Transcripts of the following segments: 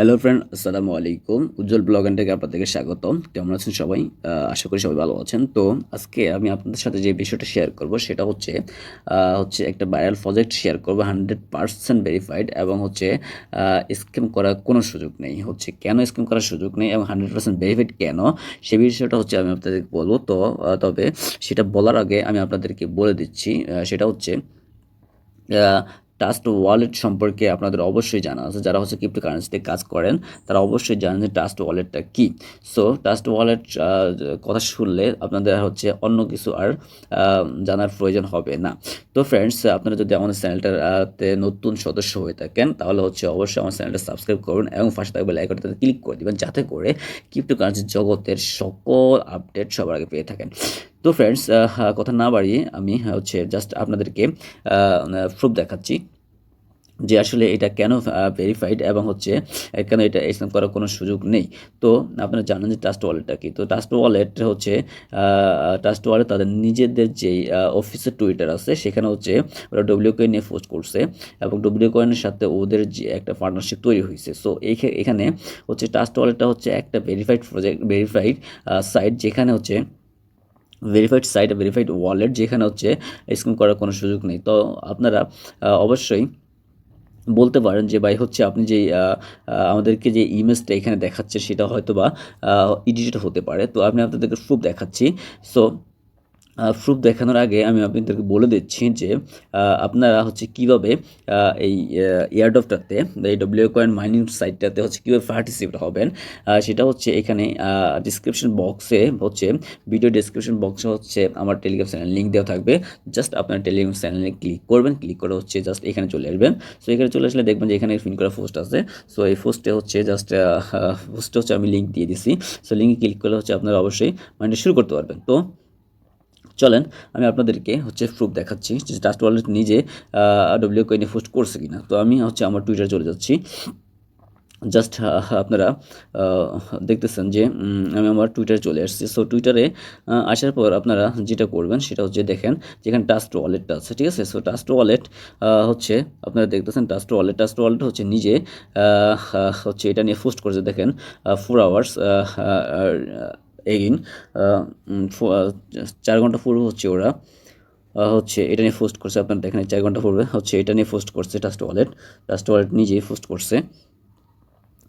Hello friend আসসালামু আলাইকুম উজ্জ্বল blog and থেকে আপনাদেরকে স্বাগতম। কেমন আছেন সবাই? আশা করি সবাই ভালো আছেন। তো আজকে আমি আপনাদের সাথে যে বিষয়টা শেয়ার করব, সেটা হচ্ছে হচ্ছে একটা ভাইরাল প্রজেক্ট শেয়ার করব হান্ড্রেড পার্সেন্ট ভেরিফাইড এবং হচ্ছে স্ক্যাম করার কোনো সুযোগ নেই। হচ্ছে কেন স্ক্যাম করার সুযোগ নেই এবং হান্ড্রেড পার্সেন্ট ভেরিফাইড কেন? সে বিষয়টা হচ্ছে আমি আপনাদেরকে বলব। তো তবে সেটা বলার আগে আমি আপনাদেরকে বলে দিচ্ছি সেটা হচ্ছে ট্রাস্ট ওয়ালেট সম্পর্কে আপনাদের অবশ্যই জানা আছে। যারা হচ্ছে ক্রিপ্টো কারেন্সিতে কাজ করেন, তারা অবশ্যই জানেন যে ট্রাস্ট ওয়ালেটটা কী। সো ট্রাস্ট ওয়ালেট কথা শুনলে আপনাদের হচ্ছে অন্য কিছু আর জানার প্রয়োজন হবে না। তো ফ্রেন্ডস আপনারা যদি আমাদের চ্যানেলটাতে নতুন সদস্য হয়ে থাকেন, তাহলে হচ্ছে অবশ্যই আমার চ্যানেলটা সাবস্ক্রাইব করুন এবং ফার্স্ট থাকবে লাইক করতে ক্লিক করে দেবেন, যাতে করে ক্রিপ্টো কারেন্সি জগতের সকল আপডেট সবার আগে পেয়ে থাকেন। তো ফ্রেন্ডস কথা না বাড়িয়ে আমি হচ্ছে জাস্ট আপনাদেরকে প্রুফ দেখাচ্ছি যে আসলে এটা কেন ভেরিফাইড এবং হচ্ছে কেন এটা স্ক্যাম করার কোনো সুযোগ নেই। তো আপনারা জানেন যে ট্রাস্ট ওয়ালেটটা কি? তো ট্রাস্ট ওয়ালেট হচ্ছে ট্রাস্ট ওয়ালেট তাদের নিজেদের যেই অফিসের টুইটার আছে, সেখানে হচ্ছে ওরা ডব্লিউ কয়েন নিয়ে পোস্ট করছে এবং ডব্লিউ কয়েনের সাথে ওদের যে একটা পার্টনারশিপ তৈরি হয়েছে। সো এখানে হচ্ছে ট্রাস্ট ওয়ালেটটা হচ্ছে একটা ভেরিফাইড প্রজেক্ট ভেরিফাইড সাইট যেখানে হচ্ছে ভেরিফাইড সাইট ভেরিফাইড ওয়ালেট যেখানে হচ্ছে স্ক্যাম করার কোনো সুযোগ নেই। তো আপনারা অবশ্যই বলতে পারেন যে ভাই হচ্ছে আপনি যে আমাদেরকে যে ইমেজটা এখানে দেখাচ্ছে সেটা হয়তো বা এডিটেড হতে পারে। তো আমি আপনাদেরকে প্রুফ দেখাচ্ছি। সো প্রুফ দেখানোর আগে আমি আপনাদেরকে বলে দিচ্ছি যে আপনারা হচ্ছে কীভাবে এই এয়ারডপটাতে এই ডব্লিউ কয়েন মাইনিং সাইটটাতে হচ্ছে কীভাবে পার্টিসিপেট হবেন। সেটা হচ্ছে এখানে ডিসক্রিপশন বক্সে হচ্ছে ভিডিও ডিসক্রিপশন বক্সে হচ্ছে আমার টেলিগ্রাম চ্যানেল লিঙ্ক দেওয়া থাকবে। জাস্ট আপনার টেলিগ্রাম চ্যানেলে ক্লিক করবেন ক্লিক করে হচ্ছে জাস্ট এখানে চলে আসবেন। সো এখানে চলে আসলে দেখবেন যে এখানে ফিন করা পোস্ট আছে। সো এই পোস্টে হচ্ছে জাস্ট পোস্টে হচ্ছে আমি লিঙ্ক দিয়ে দিছি। সো লিঙ্কে ক্লিক করলে হচ্ছে আপনারা অবশ্যই মাইন্ডে শুরু করতে পারবেন। তো চলেন, আমি আপনাদেরকে হচ্ছে প্রুফ দেখাচ্ছি যে ট্রাস্ট ওয়ালেট নিজে ডব্লিউ কয়েনে পোস্ট করছে কিনা। তো আমি হচ্ছে আমার টুইটার চলে যাচ্ছি। জাস্ট আপনারা দেখতেছেন যে আমি আমার টুইটারে চলে আসছি। সো টুইটারে আসার পর আপনারা যেটা করবেন সেটা হচ্ছে দেখেন যেখানে ট্রাস্ট ওয়ালেটটা আছে, ঠিক আছে? সো ট্রাস্ট ওয়ালেট হচ্ছে আপনারা দেখতেছেন ট্রাস্ট ওয়ালেট ট্রাস্ট ওয়ালেট হচ্ছে নিজে হচ্ছে এটা নিয়ে পোস্ট করেছে। দেখেন ফোর আওয়ার্স এগিন চার ঘণ্টা পূর্বে হচ্ছে ওরা হচ্ছে এটা নিয়ে পোস্ট করছে, আপনারা দেখেন চার ঘণ্টা পূর্বে হচ্ছে এটা নিয়ে পোস্ট করছে ট্রাস্ট ওয়ালেট ট্রাস্ট ওয়ালেট নিজেই পোস্ট করছে।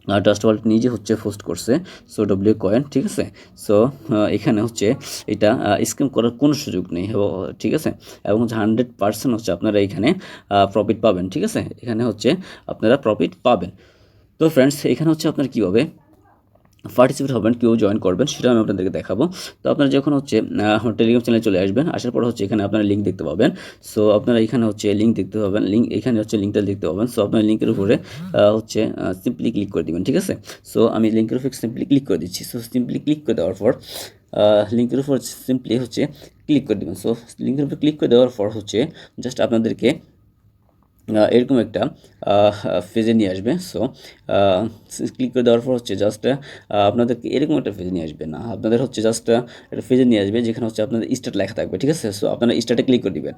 আর ট্রাস্ট ওয়ালেট নিজে হচ্ছে পোস্ট করছে সো ডব্লিউ কয়েন ঠিক আছে? সো এখানে হচ্ছে এটা স্ক্যাম করার কোনো সুযোগ নেই ঠিক আছে? এবং হচ্ছে হান্ড্রেড পার্সেন্ট হচ্ছে আপনারা এখানে প্রফিট পাবেন, ঠিক আছে? এখানে হচ্ছে আপনারা প্রফিট পাবেন। তো ফ্রেন্ডস এখানে হচ্ছে আপনারা কীভাবে পার্টিসিপেট হবেন, কেউ জয়েন করবেন, সেটা আমি আপনাদেরকে দেখাবো। তো আপনারা যখন হচ্ছে টেলিগ্রাম চ্যানেলে চলে আসবেন, আসার পর হচ্ছে এখানে আপনারা লিঙ্ক দেখতে পাবেন। সো আপনারা এখানে হচ্ছে লিঙ্ক দেখতে পাবেন লিঙ্ক এখানে হচ্ছে লিঙ্কটা দেখতে পাবেন। সো আপনার লিঙ্কের উপরে হচ্ছে সিম্পলি ক্লিক করে দিবেন, ঠিক আছে? সো আমি লিঙ্কের উপরে সিম্পলি ক্লিক করে দিচ্ছি। সো সিম্পলি ক্লিক করে দেওয়ার পর লিঙ্কের উপর সিম্পলি হচ্ছে ক্লিক করে দেবেন। সো লিঙ্কের উপর ক্লিক করে দেওয়ার পর হচ্ছে জাস্ট আপনাদেরকে এরকম একটা ফেজে নিয়ে আসবে। সো ক্লিক করে দেওয়ার পর হচ্ছে জাস্ট আপনাদেরকে এরকম একটা ফেজে নিয়ে আসবে না। আপনাদের হচ্ছে জাস্ট একটা ফেজে নিয়ে আসবে যেখানে হচ্ছে আপনাদের স্টার্ট লেখা থাকবে, ঠিক আছে? সো আপনারা স্টার্টে ক্লিক করে দিবেন।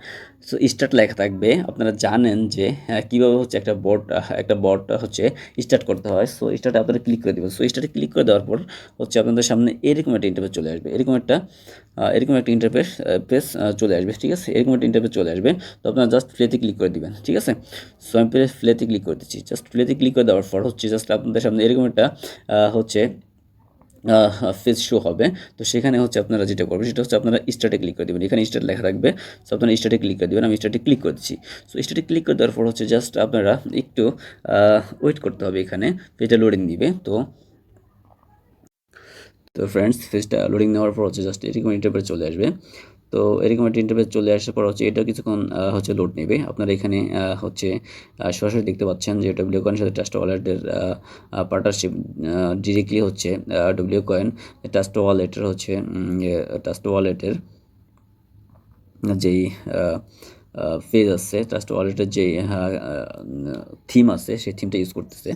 সো স্টার্ট লেখা থাকবে, আপনারা জানেন যে কীভাবে হচ্ছে একটা বট একটা বট হচ্ছে স্টার্ট করতে হয়। সো স্টার্টে আপনারা ক্লিক করে দেবেন। সো স্টার্টে ক্লিক করে দেওয়ার পর হচ্ছে আপনাদের সামনে এরকম একটা ইন্টারফেস চলে আসবে। এরকম একটা এরকম একটা ইন্টারফেস পেজ চলে আসবে, ঠিক আছে? এরকম একটা ইন্টারফেস চলে আসবে। তো আপনারা জাস্ট প্লেতে ক্লিক করে দিবেন, ঠিক আছে? সো আমি প্লে প্লেতে ক্লিক করে দিচ্ছি জাস্ট প্লেতে ক্লিক করে দেওয়ার পর হচ্ছে জাস্ট আপনাদের সামনে এরকম একটা হচ্ছে ফেস শো হবে। তো সেখানে হচ্ছে আপনারা যেটা করবেন, সেটা হচ্ছে আপনারা স্টার্টে ক্লিক করে দেবেন। এখানে স্টার্ট লেখা থাকবে। সো আপনারা স্টার্টে ক্লিক করে দেবেন। আমি স্টার্টে ক্লিক করে দিচ্ছি সো স্টার্টে ক্লিক করে দেওয়ার পর হচ্ছে জাস্ট আপনারা একটু ওয়েট করতে হবে এখানে। পেজটা লোডিং দিবে। তো তো ফ্রেন্ডস পেজটা লোডিং নেওয়ার পর হচ্ছে জাস্ট এরকম ইন্টারপ্রেট চলে আসবে। তো এরকম একটা ইন্টারপ্রেট চলে আসার পর হচ্ছে এটা কিছুক্ষণ হচ্ছে লোড নেবে। আপনারা এখানে হচ্ছে সরাসরি দেখতে পাচ্ছেন যে ডব্লিউ কয়েনের সাথে ট্রাস্ট ওয়ালেটের পার্টনারশিপ ডিরেক্টলি হচ্ছে ডব্লিউ কয়েন ট্রাস্ট ওয়ালেটের হচ্ছে ট্রাস্ট ওয়ালেটের যেই ফেজ আছে। ট্রাস্ট ওয়ালেটের যে থিম আছে, সেই থিমটা ইউজ করতেছে।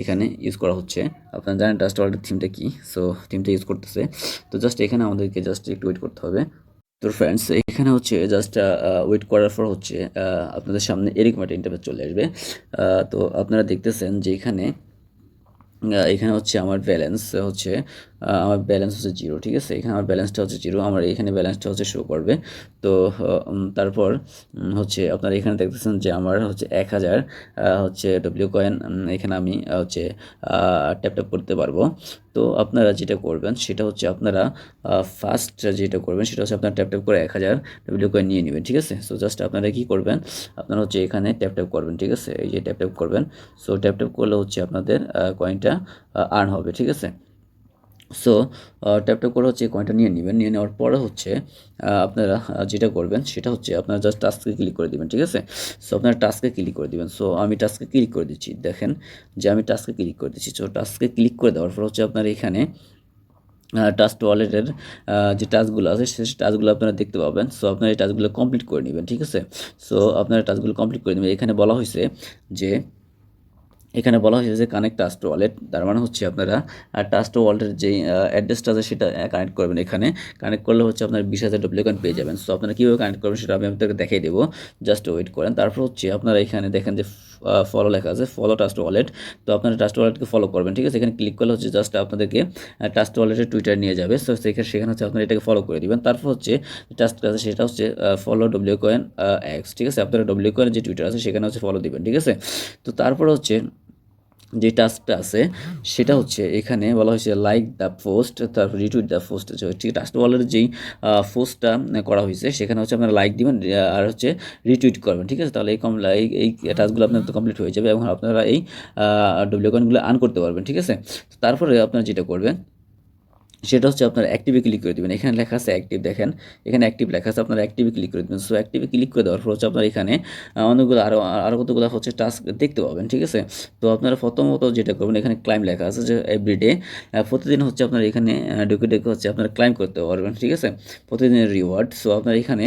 এখানে ইউজ করা হচ্ছে। আপনারা জানেন ট্রাস্ট ওয়ালেটের থিমটা কি? সো থিমটা ইউজ করতেছে। তো জাস্ট এখানে আমাদেরকে জাস্ট একটু ওয়েট করতে হবে। তো ফ্রেন্ডস এখানে হচ্ছে জাস্ট ওয়েট করার পর হচ্ছে আপনাদের সামনে এরকম একটা ইন্টারভিউ চলে আসবে। তো আপনারা দেখতেছেন যে এখানে এখানে হচ্ছে আমার ব্যালেন্স হচ্ছে আমার ব্যালেন্স হচ্ছে জিরো ঠিক আছে? এখানে আমার ব্যালেন্সটা হচ্ছে জিরো আমার এখানে ব্যালেন্সটা হচ্ছে শো করবে। তো তারপর হচ্ছে আপনারা এখানে দেখতেছেন যে আমার হচ্ছে এক হাজার হচ্ছে ডব্লিউ কয়েন এখানে আমি হচ্ছে ট্যাপ ট্যাপ করতে পারব। তো আপনারা যেটা করবেন, সেটা হচ্ছে আপনারা ফার্স্ট যেটা করবেন, সেটা হচ্ছে আপনারা ট্যাপ ট্যাপ করে এক হাজার ডব্লিউ কয়েন নিয়ে নেবেন, ঠিক আছে? সো জাস্ট আপনারা কি করবেন, আপনারা হচ্ছে এখানে ট্যাপ ট্যাপ করবেন, ঠিক আছে? এই যে ট্যাপ ট্যাপ করবেন সো ট্যাপ ট্যাপ করলে হচ্ছে আপনাদের কয়েনটা আর্ন হবে, ঠিক আছে? সো ট্যাপ ট্যাপ করে হচ্ছে কয়েনটা নিয়ে নেবেন। নিয়ে নেওয়ার পরে হচ্ছে আপনারা যেটা করবেন সেটা হচ্ছে আপনারা জাস্ট টাস্কে ক্লিক করে দিবেন, ঠিক আছে? সো আপনারা টাস্কে ক্লিক করে দিবেন। সো আমি টাস্কে ক্লিক করে দিচ্ছি। দেখেন যে আমি টাস্কে ক্লিক করে দিচ্ছি। সো টাস্কে ক্লিক করে দেওয়ার পর হচ্ছে আপনার এখানে টাস্ক ওয়ালেটের যে টাস্কগুলো আছে সেই টাস্কগুলো আপনারা দেখতে পাবেন। সো আপনারা এই টাস্কগুলো কমপ্লিট করে নেবেন, ঠিক আছে? সো আপনারা টাস্কগুলো কমপ্লিট করে নেবেন। এখানে বলা হয়েছে যে এখানে বলা হয়েছে যে কানেক্ট টাস্ট ওয়ালেট তার মানে হচ্ছে আপনারা আর টাস্ট ওয়ালেটের যে অ্যাড্রেসটা আছে সেটা কানেক্ট করবেন এখানে। কানেক্ট করলে হচ্ছে আপনার বিশ হাজার ডুপ্লিকেট পেয়ে যাবেন। সো আপনারা কীভাবে কানেক্ট করবেন সেটা আমি আপনাকে দেখিয়ে দেবো। জাস্ট ওয়েট করেন। তারপর হচ্ছে আপনারা এখানে দেখেন যে ফলো লেখা আছে ফলো ট্রাস্ট ওয়ালেট তো আপনারা ট্রাস্ট ওয়ালেটকে ফলো করবেন, ঠিক আছে? এখানে ক্লিক করলে হচ্ছে জাস্ট আপনাদেরকে ট্রাস্ট ওয়ালেটের টুইটার নিয়ে যাবে। সো সেখানে সেখানে হচ্ছে আপনারা এটাকে ফলো করে দিবেন। তারপর হচ্ছে ট্রাস্ট আছে, সেটা হচ্ছে ফলো ডব্লিউ কয়েন এক্স ঠিক আছে? আপনারা ডব্লিউ কয়েন যে টুইটার আছে, সেখানে হচ্ছে ফলো দিবেন, ঠিক আছে? তো তারপর হচ্ছে যে টাস্কটা আছে, সেটা হচ্ছে এখানে বলা হয়েছে লাইক দ্য পোস্ট তারপর রিটুইট দ্য পোস্ট ঠিক টাস্ক ওয়ালের যেই পোস্টটা করা হয়েছে, সেখানে হচ্ছে আপনারা লাইক দিবেন আর হচ্ছে রিটুইট করবেন, ঠিক আছে? তাহলে এই কম লাইক এই টাস্কগুলো আপনার কমপ্লিট হয়ে যাবে, এবং আপনারা এই ডব্লিউ কয়েনগুলো আর্ন করতে পারবেন, ঠিক আছে? তারপরে আপনারা যেটা করবেন সেটা হচ্ছে আপনার অ্যাক্টিভে ক্লিক করে দেবেন। এখানে লেখা আছে অ্যাক্টিভ দেখেন। এখানে অ্যাক্টিভ লেখা আছে, আপনার অ্যাক্টিভে ক্লিক করে দেবেন। সো অ্যাক্টিভে ক্লিক করে দেওয়ার পর হচ্ছে আপনার এখানে অনেকগুলো আরও আরও কতগুলো হচ্ছে টাস্ক দেখতে পাবেন, ঠিক আছে? তো আপনারা প্রথমত যেটা করবেন, এখানে ক্লাইম লেখা আছে যে এভরিডে প্রতিদিন হচ্ছে আপনার এখানে ঢুকে ঢুকে হচ্ছে আপনারা ক্লাইম করতে পারবেন, ঠিক আছে? প্রতিদিনের রিওয়ার্ড সো আপনার এখানে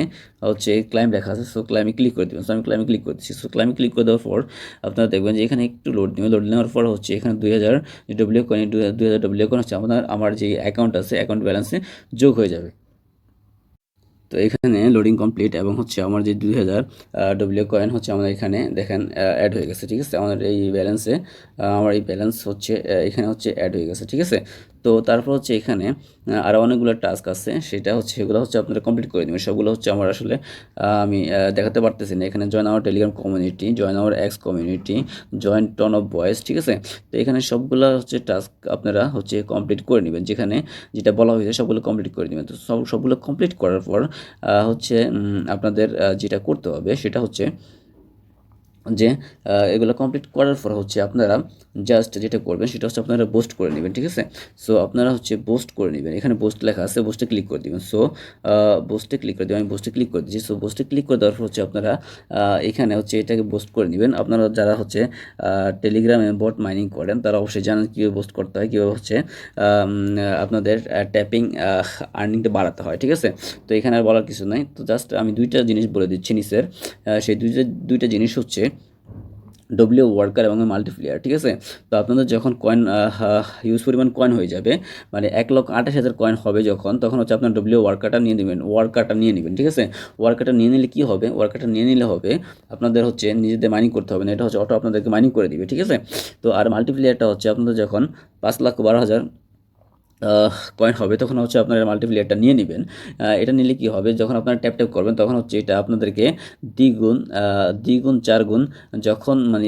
হচ্ছে ক্লাইম লেখা আছে। সো ক্লাইমে ক্লিক করে দেবেন। সো আমি ক্লাইমে ক্লিক করতেছি। সো ক্লাইমে ক্লিক করে দেওয়ার পর আপনারা দেখবেন যে এখানে একটু লোড নেবে লোড নেওয়ার পর হচ্ছে এখানে দুই হাজার ডব্লিউ কয়েন দুই হাজার ডব্লিউ কয়েন হচ্ছে। আপনার, আমার যে অ্যাকাউন্ট আছে অ্যাকাউন্ট ব্যালেন্সে যোগ হয়ে যাবে। তো এখানে লোডিং কমপ্লিট এবং হচ্ছে আমার যে দুই হাজার ডব্লিউ কয়েন হচ্ছে আমাদের এখানে দেখেন অ্যাড হয়ে গেছে, ঠিক আছে? আমাদের এই ব্যালেন্সে আমার এই ব্যালেন্স হচ্ছে এখানে হচ্ছে অ্যাড হয়ে গেছে, ঠিক আছে? তো তারপর হচ্ছে এখানে আরও অনেকগুলো টাস্ক আছে। সেটা হচ্ছে, এগুলো হচ্ছে আপনারা কমপ্লিট করে দেবেন সবগুলো হচ্ছে আমার আসলে আমি দেখাতে পারতেছি না। এখানে join our telegram community join our X community join ton of voice ঠিক আছে? তো এখানে সবগুলো হচ্ছে টাস্ক আপনারা হচ্ছে কমপ্লিট করে নেবেন। যেখানে যেটা বলা হয়েছে, সবগুলো কমপ্লিট করে নেবেন। তো সব, সবগুলো কমপ্লিট করার পর হচ্ছে আপনাদের যেটা করতে হবে, সেটা হচ্ছে যে এগুলো কমপ্লিট করার পর হচ্ছে আপনারা জাস্ট যেটা করবেন সেটা হচ্ছে আপনারা বোস্ট করে নেবেন, ঠিক আছে? সো আপনারা হচ্ছে পোস্ট করে নেবেন। এখানে পোস্ট লেখা আছে পোস্টে ক্লিক করে দেবেন। সো বোস্টে ক্লিক করে দেবেন, আমি পোস্টে ক্লিক করে দিচ্ছি। সো পোস্টে ক্লিক করে দেওয়ার পর হচ্ছে আপনারা এখানে হচ্ছে এটাকে বোস্ট করে নেবেন। আপনারা যারা হচ্ছে টেলিগ্রামে বট মাইনিং করেন, তারা অবশ্যই জানেন কীভাবে বোস্ট করতে হয়, কীভাবে হচ্ছে আপনাদের ট্যাপিং আর্নিংটা বাড়াতে হয়, ঠিক আছে? তো এখানে আর বলার কিছু নাই। তো জাস্ট আমি দুইটা জিনিস বলে দিচ্ছি নিচের। সেই দুইটা দুইটা জিনিস হচ্ছে ডব্লিউ ওয়ার্কার এবং মাল্টিপ্লেয়ার ঠিক আছে? তো আপনাদের যখন কয়েন ইউজ পরিমাণ কয়েন হয়ে যাবে মানে এক লক্ষ আঠাশ হাজার কয়েন হবে যখন, তখন হচ্ছে আপনার ডব্লিউ ওয়ার্কারটা নিয়ে নেবেন ওয়ার্কারটা নিয়ে নেবেন, ঠিক আছে? ওয়ার্কারটা নিয়ে নিলে কী হবে? ওয়ার্কারটা নিয়ে নিলে হবে আপনাদের হচ্ছে নিজেদের মাইনিং করতে হবে না, এটা হচ্ছে অটো আপনাদেরকে মাইনিং করে দিবে, ঠিক আছে? তো আর মাল্টিপ্লেয়ারটা হচ্ছে আপনাদের যখন পাঁচ লক্ষ বারো হাজার কয়েন হবে, তখন হচ্ছে আপনারা মাল্টিপ্লেয়ারটা নিয়ে নেবেন। এটা নিলে কি হবে, যখন আপনারা ট্যাপ ট্যাপ করবেন, তখন হচ্ছে এটা আপনাদেরকে দ্বিগুণ দ্বিগুণ চার গুণ যখন মানে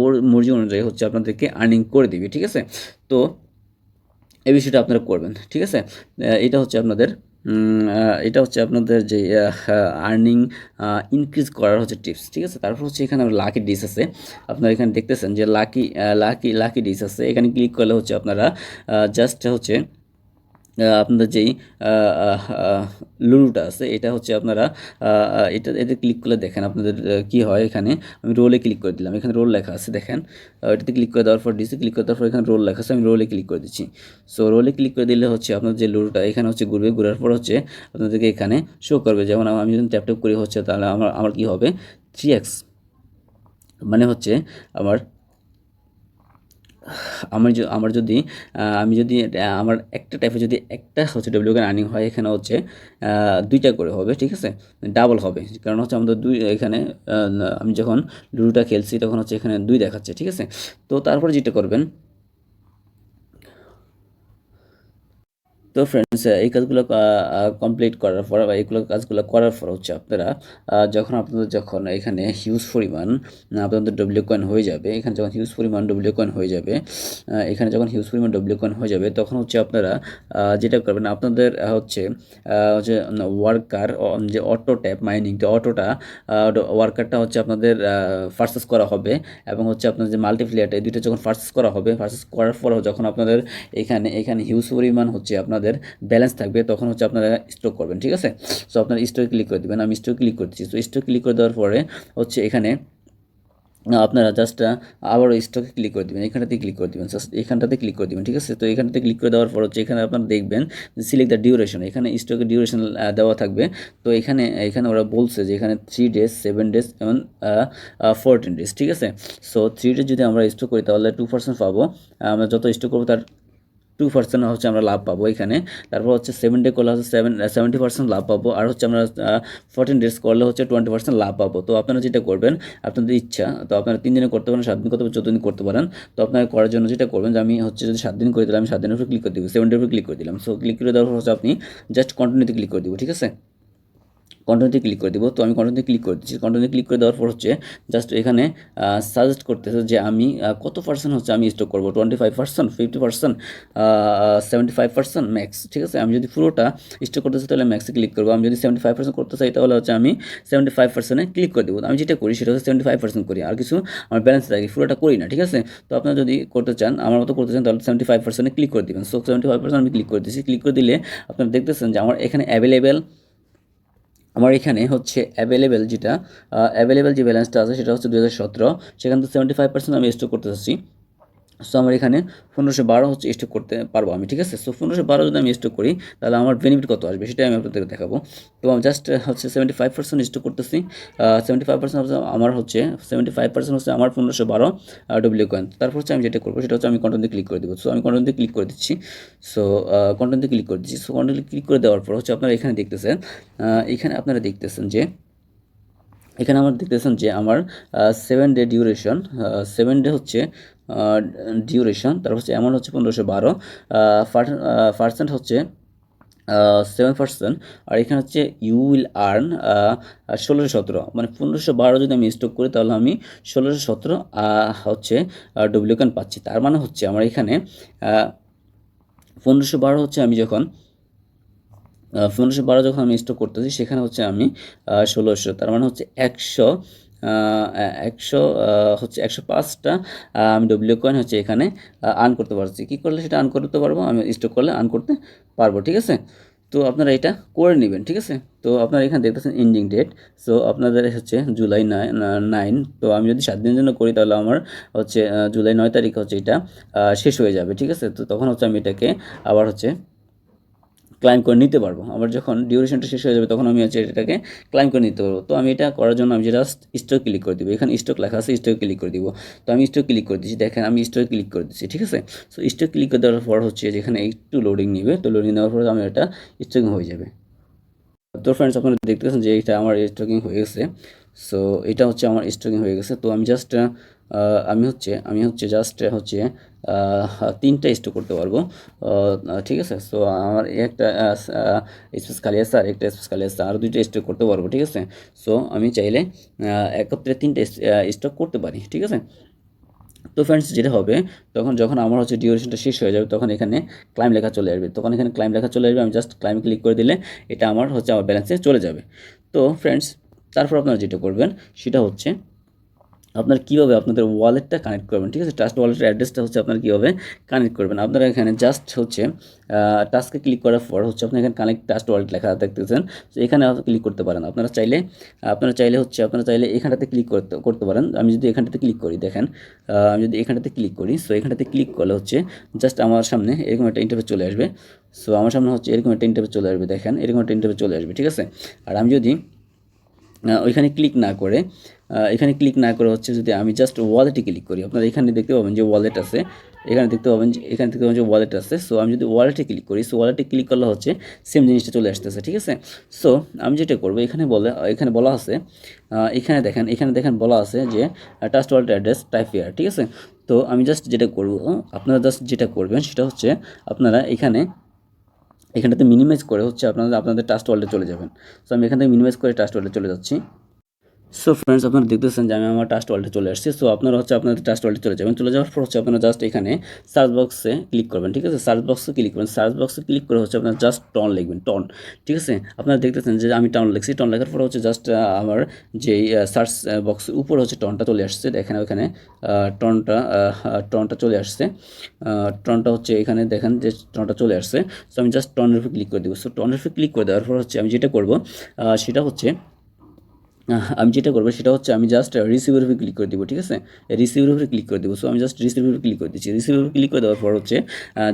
ওর মর্জি অনুযায়ী হচ্ছে আপনাদেরকে আর্নিং করে দিবে, ঠিক আছে? তো, এই বিষয়টা আপনারা করবেন, ঠিক আছে? এটা হচ্ছে আপনাদের এটা হচ্ছে আপনাদের যে আর্নিং ইনক্রিজ করার হচ্ছে টিপস ঠিক আছে? তারপর হচ্ছে এখানে লাকি ডিস আছে। আপনারা এখানে দেখতেছেন যে লাকি লাকি লাকি ডিস আছে। এখানে ক্লিক করলে হচ্ছে আপনারা জাস্ট হচ্ছে আপনাদের যেই লুলুটা আছে, এটা হচ্ছে আপনারা এটা এতে ক্লিক করলে দেখেন আপনাদের কি হয় এখানে। আমি রোলে ক্লিক করে দিলাম। এখানে রোল লেখা আছে, দেখেন। এটাতে ক্লিক করে দেওয়ার পর ডিসে ক্লিক করে দেওয়ার পর এখানে রোল লেখা আছে, আমি রোলে ক্লিক করে দিচ্ছি। সো রোলে ক্লিক করে দিলে হচ্ছে আপনার যে লুলুটা, এখানে হচ্ছে ঘুরবে, ঘুরার পর হচ্ছে আপনাদেরকে এখানে শো করবে। যেমন আমি যদি ট্যাপ করি হচ্ছে, তাহলে আমার আমার কী হবে? থ্রি এক্স মানে হচ্ছে আমার আমার আমার যদি আমি যদি আমার একটা টাইপে যদি একটা হচ্ছে ডব্লিউ কেন আর্নিং হয়, এখানে হচ্ছে দুইটা করে হবে, ঠিক আছে? ডাবল হবে, কারণ হচ্ছে আমাদের দুই, এখানে আমি যখন লুডোটা খেলছি, তখন হচ্ছে এখানে দুই দেখাচ্ছে, ঠিক আছে? তো তারপরে যেটা করবেন তো ফ্রেন্ডস এই কাজগুলো কমপ্লিট করার পর বা এইগুলো কাজগুলো করার পর হচ্ছে আপনারা যখন আপনাদের যখন এখানে হিউজ পরিমাণ আপনাদের ডব্লিউ কয়েন হয়ে যাবে, এখানে যখন হিউজ পরিমাণ ডব্লিউ কয়েন হয়ে যাবে এখানে যখন হিউজ পরিমাণ ডব্লিউ কয়েন হয়ে যাবে, তখন হচ্ছে আপনারা যেটা করবেন, আপনাদের হচ্ছে হচ্ছে ওয়ার্কার যে অটো ট্যাপ মাইনিং যে অটোটা ওয়ার্কারটা হচ্ছে আপনাদের ফার্সেস করা হবে এবং হচ্ছে আপনাদের যে মাল্টিপ্লেয়ারটা এই দুইটা যখন ফার্সেস করা হবে ফার্সেস করার পর যখন আপনাদের এখানে এখানে হিউজ পরিমাণ হচ্ছে আপনাদের ব্যালেন্স থাকবে, তখন হচ্ছে আপনারা স্টক করবেন, ঠিক আছে? সো আপনারা স্টকে ক্লিক করে দেবেন, আমি স্টক ক্লিক করতেছি। তো স্টক ক্লিক করে দেওয়ার পরে হচ্ছে এখানে আপনারা জাস্ট আবারও স্টকে ক্লিক করে দেবেন, এখানটাতে ক্লিক করে দেবেন জাস্ট এখানটাতে ক্লিক করে দেবেন, ঠিক আছে? তো এখানটাতে ক্লিক করে দেওয়ার পর হচ্ছে এখানে আপনারা দেখবেন সিলেক্ট দ্য ডিউরেশন এখানে স্টকের ডিউরেশন দেওয়া থাকবে। তো এখানে এখানে ওরা বলছে যে এখানে থ্রি ডেজ সেভেন ডেজ এবং ফোরটিন ডেজ ঠিক আছে? সো থ্রি ডেজ যদি আমরা স্টক করি, তাহলে টু পার্সেন্ট পাবো। আমরা যত স্টক করব, তার টু পার্সেন্ট হচ্ছে আমরা লাভ পাবো এখানে। তারপর হচ্ছে সেভেন ডে করলে হচ্ছে সেভেন সেভেন্টি পার্সেন্ট লাভ পাবো। আর হচ্ছে আমরা ফোরটিন ডেজ করলে হচ্ছে টোয়েন্টি পার্সেন্ট লাভ পাবো। তো আপনারা যেটা করবেন, আপনাদের ইচ্ছা, তো আপনারা তিন দিনে করতে পারেন, সাত দিন করতে পারেন, চোদ্দ দিন করতে পারেন। তো আপনারা করার জন্য যেটা করবেন যে আমি হচ্ছে যদি সাত দিন করে দিলাম, আমি সাত দিনের উপরে ক্লিক করে দিব সেভেন ডের উপরে ক্লিক করে দিলাম। সো ক্লিক করে দেওয়ার পর হচ্ছে আপনি জাস্ট কন্টিনিউতে ক্লিক করে দিব, ঠিক আছে? কন্টিনিউতে ক্লিক করে দিব। তো আমি কন্টিনিউতে ক্লিক করে দিচ্ছি। কন্টিনিউতে ক্লিক করে দেওয়ার পর হচ্ছে জাস্ট এখানে সাজেস্ট করতেছে যে আমি কত পার্সেন্ট হচ্ছে আমি স্টক করব? Twenty five percent fifty percent seventy five percent max ঠিক আছে? আমি যদি পুরোটা স্টক করতে চাই তাহলে ম্যাক্সে ক্লিক করব। আমি যদি সেভেন্টি ফাইভ পার্সেন্ট করতে চাই তাহলে হচ্ছে আমি সেভেন্টি ফাইভ পার্সেন্টে ক্লিক করে দেবো। আমি যেটা করি সেটা হচ্ছে সেভেন্টি ফাইভ পার্সেন্ট করি। আর কিছু আমার ব্যালেন্স থাকে, পুরোটা করি না, ঠিক আছে? তো আপনারা যদি করতে চান, আমার মতো করতে চান তাহলে সেভেন্টি ফাইভ পার্সেন্টে ক্লিক করে দেবেন। সো সেভেন্টি ফাইভ পার্সেন্ট আমি ক্লিক করে দিচ্ছি ক্লিক করে দিলে আপনারা দেখতেছেন যে আমার এখানে অ্যাভেলেবেল আমার এখানে হচ্ছে অ্যাভেলেবেল যেটা অ্যাভেলেবেল যে ব্যালেন্সটা আছে সেটা হচ্ছে দু হাজার সতেরো। সেখান থেকে সেভেন্টি ফাইভ পার্সেন্ট আমি স্টক করতে চাচ্ছি। সো আমার এখানে পনেরোশো বারো হচ্ছে স্টক করতে পারব আমি, ঠিক আছে? সো পনেরোশো বারো যদি আমি স্টক করি, তাহলে আমার বেনিফিট কত আসবে? সেটাই আমি আপনাদের দেখাবো। তো আমি জাস্ট হচ্ছে সেভেন্টি ফাইভ পার্সেন্ট স্টক করতেছি। সেভেন্টি ফাইভ পার্সেন্ট হচ্ছে আমার হচ্ছে সেভেন্টি ফাইভ পার্সেন্ট হচ্ছে আমার পনেরোশো বারো ডব্লিউ কয়েন তারপর হচ্ছে আমি যেটা করব, সেটা হচ্ছে আমি কন্টেন্টে ক্লিক করে দেবো। সো আমি কন্টেন্টে ক্লিক করে দিচ্ছি। সো কন্টেন্টে ক্লিক করে দিচ্ছি। সো কন্টেন্টে ক্লিক করে দেওয়ার পর হচ্ছে আপনারা এখানে দেখতেছেন এখানে আপনারা দেখতেছেন যে, এখানে আমার দেখতেছেন যে আমার seven day duration seven day হচ্ছে ডিউরেশন তারপর হচ্ছে অ্যামাউন্ট হচ্ছে পনেরোশো বারো পার্সেন্ট হচ্ছে সেভেন পার্সেন্ট আর এখানে হচ্ছে ইউ উইল আর্ন ষোলোশো সতেরো মানে পনেরোশো বারো যদি আমি স্টক করি তাহলে আমি ষোলোশো সতেরো হচ্ছে ডব্লিউকান পাচ্ছি। তার মানে হচ্ছে আমার এখানে পনেরোশো বারো হচ্ছে আমি যখন পনেরোশো বারো যখন আমি স্টক করতেছি, সেখানে হচ্ছে আমি ষোলোশো, তার মানে হচ্ছে একশো একশো হচ্ছে একশো পাঁচটা আমি ডব্লিউ কয়েন হচ্ছে এখানে আর্ন করতে পারছি। কী করলে সেটা আর্ন করতে পারব? আমি স্টক করলে আর্ন করতে পারব, ঠিক আছে? তো আপনারা এটা করে নেবেন, ঠিক আছে? তো আপনারা এখানে দেখতেছেন এন্ডিং ডেট সো আপনাদের হচ্ছে জুলাই নাইন তো আমি যদি সাত দিনের জন্য করি, তাহলে আমার হচ্ছে জুলাই নয় তারিখ হচ্ছে এটা শেষ হয়ে যাবে, ঠিক আছে? তো তখন হচ্ছে আমি এটাকে আবার হচ্ছে ক্লাইম করে নিতে পারব। আমার যখন ডিউরেশনটা শেষ হয়ে যাবে, তখন আমি হচ্ছে এটাকে ক্লাইম করে নিতে পারব। তো আমি এটা করার জন্য আমি জাস্ট স্টক ক্লিক করে দিব। এখানে স্টক লেখা আছে স্টক ক্লিক করে দিব। তো আমি স্টক ক্লিক করে দিচ্ছি দেখেন, আমি স্টক ক্লিক করে দিচ্ছি ঠিক আছে? সো স্টক ক্লিক করে দেওয়ার পর হচ্ছে যেখানে একটু লোডিং নেবে, তো লোডিং নেওয়ার পর আমি এটা স্টকিং হয়ে যাবে। তো ফ্রেন্ডস আপনারা দেখতেছেন যে এটা আমার স্টকিং হয়ে গেছে। সো এটা হচ্ছে আমার স্টকিং হয়ে গেছে। তো আমি জাস্ট আমি হচ্ছে আমি হচ্ছে জাস্ট হচ্ছে তিনটা স্টক করতে পারব। ঠিক আছে? সো আমার একটা স্পেস খালি আছে, আর একটা স্পেস খালি আছে, আর দুইটা স্টক করতে পারব, ঠিক আছে? সো আমি চাইলে একত্রে তিনটে স্টক করতে পারি, ঠিক আছে? তো ফ্রেন্ডস যেটা হবে, তখন যখন আমার হচ্ছে ডিউরেশনটা শেষ হয়ে যাবে, তখন এখানে ক্লাইম লেখা চলে আসবে। তখন এখানে ক্লাইম লেখা চলে আসবে, আমি জাস্ট ক্লাইম ক্লিক করে দিলে এটা আমার হচ্ছে, আমার ব্যালেন্সে চলে যাবে। তো ফ্রেন্ডস তারপর আপনারা যেটা করবেন, সেটা হচ্ছে আপনারা কীভাবে আপনাদের ওয়ালেটটা কানেক্ট করবেন, ঠিক আছে? ট্রাস্ট ওয়ালেটের অ্যাড্রেসটা হচ্ছে আপনারা কীভাবে কানেক্ট করবেন। আপনারা এখানে জাস্ট হচ্ছে টাস্কে ক্লিক করার পর হচ্ছে আপনি এখানে কানেক্ট ট্রাস্ট ওয়ালেট লেখা দেখতেছেন। তো এখানে ক্লিক করতে পারেন। আপনারা চাইলে আপনারা চাইলে হচ্ছে, আপনারা চাইলে এখানটাতে ক্লিক করতে করতে পারেন। আমি যদি এখানটাতে ক্লিক করি, দেখেন আমি যদি এখানটাতে ক্লিক করি সো এখানটাতে ক্লিক করলে হচ্ছে জাস্ট আমার সামনে এরকম একটা ইন্টারভিউ চলে আসবে। সো আমার সামনে হচ্ছে এরকম একটা ইন্টারভিউ চলে আসবে, দেখেন, এরকম একটা ইন্টারভিউ চলে আসবে, ঠিক আছে? আর আমি যদি ওইখানে ক্লিক না করে এখানে ক্লিক না করে হচ্ছে যদি আমি জাস্ট ওয়ালেটে ক্লিক করি, আপনারা এখানে দেখতে পাবেন যে ওয়ালেট আছে, এখানে দেখতে পাবেন যে, এখানে দেখতে পাবেন যে ওয়ালেট আছে সো আমি যদি ওয়ালেটে ক্লিক করি সো ওয়ালেটে ক্লিক করলে হচ্ছে সেম জিনিসটা চলে আসতেছে, ঠিক আছে? সো আমি যেটা করব, এখানে বলে, এখানে বলা আছে এখানে দেখেন এখানে দেখেন বলা আছে যে trust wallet address type here ঠিক আছে? তো আমি জাস্ট যেটা করব, আপনারা জাস্ট যেটা করবেন সেটা হচ্ছে, আপনারা এখানে এখানটাতে মিনিমাইজ করে হচ্ছে আপনাদের আপনাদের টাস্ট ওয়ার্ল্ডে চলে যাবেন। সো আমি এখান থেকে মিনিমাইজ করে টাস্ট ওয়ার্ল্ডে চলে যাচ্ছি। সো ফ্রেন্ডস আপনারা দেখতেছেন যে আমি আমার টাস্ট ওয়ার্ল্ডে চলে আসছি। সো আপনারা হচ্ছে আপনাদের টাস্ট ওয়ার্ল্ডে চলে যাবেন। চলে যাওয়ার পর হচ্ছে আপনারা জাস্ট এখানে সার্চ বক্সে ক্লিক করবেন, ঠিক আছে? সার্চ বক্সে ক্লিক করবেন। সার্চ বক্সে ক্লিক করে হচ্ছে আপনার জাস্ট টন লিখবেন টন ঠিক আছে? আপনারা দেখতেছেন যে আমি টন লিখছি। টন লেখার পর হচ্ছে জাস্ট আমার যে সার্চ বক্সের উপর হচ্ছে টনটা চলে আসছে। দেখেন ওখানে টনটা টনটা চলে আসছে। টনটা হচ্ছে এখানে দেখেন যে টনটা চলে আসছে। সো আমি জাস্ট টনের উপর ক্লিক করে দেবো। সো টনের উপর ক্লিক করে দেওয়ার পর হচ্ছে আমি যেটা করব সেটা হচ্ছে আমি যেটা করব সেটা হচ্ছে আমি জাস্ট রিসিভের উপরে ক্লিক করে দিব, ঠিক আছে? রিসিভের উপরে ক্লিক করে দেবো সো আমি জাস্ট রিসিভের উপরে ক্লিক করে দিচ্ছি। রিসিভের উপরে ক্লিক করে দেওয়ার পর হচ্ছে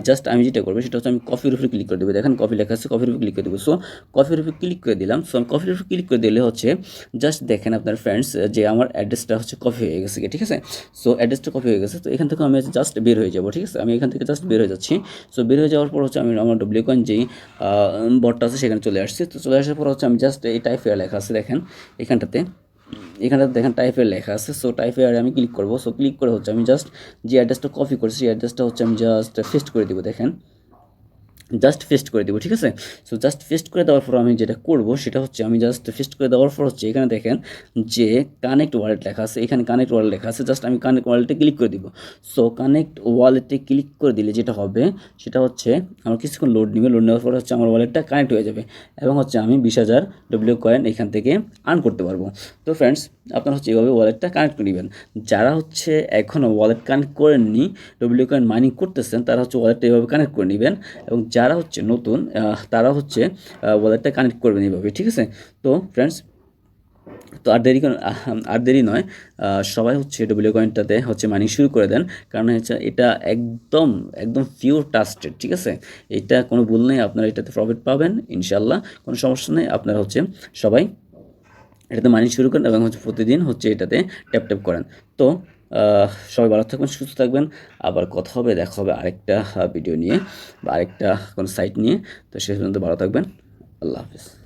জাস্ট আমি যেটা করব সেটা হচ্ছে আমি কফির উপরে ক্লিক করে দেবো। দেখেন কফি লেখা আছে কফির উপরে ক্লিক করে দেবো। সো কফির উপরে ক্লিক করে দিলাম সো আমি কফির উপরে ক্লিক করে দিলে হচ্ছে জাস্ট দেখেন আপনার ফ্রেন্ডস যে আমার অ্যাড্রেসটা হচ্ছে কফি হয়ে গেছে ঠিক আছে? সো অ্যাড্রেসটা কপি হয়ে গেছে, তো এখান থেকে আমি জাস্ট বের হয়ে যাব, ঠিক আছে? আমি এখান থেকে জাস্ট বের হয়ে যাচ্ছি। সো বের হয়ে যাওয়ার পর হচ্ছে আমি আমার ডব্লিউ কয়েন যেই বটটা আছে সেখানে চলে আসছি। তো চলে আসার পর হচ্ছে আমি জাস্ট এই টাইপের লেখা আছে, দেখেন। এখানটাতে এখানটাতে দেখেন টাইপের লেখা আছে সো টাইপের আমি ক্লিক করব। সো ক্লিক করে হচ্ছে আমি জাস্ট যে অ্যাড্রেসটা কপি করছি, সেই অ্যাড্রেসটা হচ্ছে আমি জাস্ট ফেস্ট করে দিব, দেখেন। জাস্ট ফেস্ট করে দেবো, ঠিক আছে? সো জাস্ট ফেস্ট করে দেওয়ার পর আমি যেটা করব সেটা হচ্ছে আমি জাস্ট ফেস্ট করে দেওয়ার পর হচ্ছে এখানে দেখেন যে কানেক্ট ওয়ালেট লেখা আছে। এখানে কানেক্ট ওয়ালেট লেখা আছে। জাস্ট আমি কানেক্ট ওয়ালেটে ক্লিক করে দিব। সো কানেক্ট ওয়ালেটে ক্লিক করে দিলে যেটা হবে, সেটা হচ্ছে আমার কিছুক্ষণ লোড নেবে। লোড নেওয়ার পর হচ্ছে আমার ওয়ালেটটা কানেক্ট হয়ে যাবে এবং হচ্ছে আমি বিশ হাজার ডব্লিউ কয়েন এখান থেকে আর্ন করতে পারব। তো ফ্রেন্ডস আপনারা হচ্ছে এভাবে ওয়ালেটটা কানেক্ট করে নেবেন। যারা হচ্ছে এখনও ওয়ালেট কানেক্ট করেননি ডব্লিউ কয়েন মাইনিং করতেছেন, তারা হচ্ছে ওয়ালেটটা এভাবে কানেক্ট করে নেবেন এবং যারা হচ্ছে নতুন তারা হচ্ছে ওয়ালেটটা কানেক্ট করবেন এইভাবে, ঠিক আছে? তো ফ্রেন্ডস তো আর দেরি আর দেরি নয় সবাই হচ্ছে ডব্লিউ কয়েনটাতে হচ্ছে মাইনিং শুরু করে দেন। কারণ হচ্ছে এটা একদম একদম পিওর ট্রাস্টেড ঠিক আছে? এটা কোনো ভুল নেই, আপনারা এটাতে প্রফিট পাবেন ইনশাল্লাহ কোনো সমস্যা নেই, আপনারা হচ্ছে সবাই এটাতে মাইনিং শুরু করেন এবং হচ্ছে প্রতিদিন হচ্ছে এটাতে ট্যাপ ট্যাপ করেন। তো সবাই ভালো থাকবেন, সুস্থ থাকবেন। আবার কথা হবে, দেখা হবে আরেকটা ভিডিও নিয়ে বা আরেকটা কোনো সাইট নিয়ে। তো সেই পর্যন্ত ভালো থাকবেন। আল্লাহ হাফিজ।